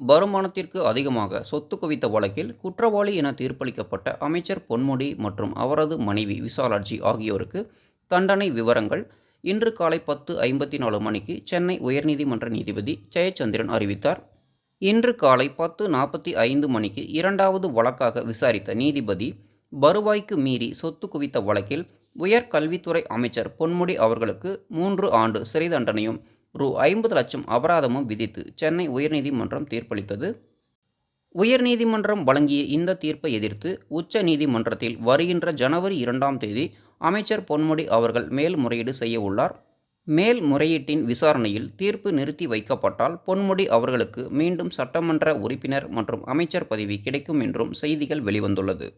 வருமானத்திற்கு அதிகமாக சொத்து குவித்த வழக்கில் குற்றவாளி என தீர்ப்பளிக்கப்பட்ட அமைச்சர் பொன்முடி மற்றும் அவரது மனைவி விசாலாட்சி ஆகியோருக்கு தண்டனை விவரங்கள் இன்று காலை பத்து ஐம்பத்தி நாலு மணிக்கு சென்னை உயர்நீதிமன்ற நீதிபதி ஜெயச்சந்திரன் அறிவித்தார். இன்று காலை பத்து நாற்பத்தி ஐந்து மணிக்கு இரண்டாவது வழக்காக விசாரித்த நீதிபதி வருவாய்க்கு மீறி சொத்து குவித்த வழக்கில் உயர்கல்வித்துறை அமைச்சர் பொன்முடி அவர்களுக்கு மூன்று ஆண்டு சிறை தண்டனையும் ரூ ஐம்பது லட்சம் அபராதமும் விதித்து சென்னை உயர்நீதிமன்றம் தீர்ப்பளித்தது. உயர்நீதிமன்றம் வழங்கிய இந்த தீர்ப்பை எதிர்த்து உச்ச நீதிமன்றத்தில் வருகின்ற ஜனவரி இரண்டாம் தேதி அமைச்சர் பொன்முடி அவர்கள் மேல்முறையீடு செய்ய உள்ளார். மேல்முறையீட்டின் விசாரணையில் தீர்ப்பு நிறுத்தி வைக்கப்பட்டால் பொன்முடி அவர்களுக்கு மீண்டும் சட்டமன்ற உறுப்பினர் மற்றும் அமைச்சர் பதவி கிடைக்கும் என்றும் செய்திகள் வெளிவந்துள்ளது.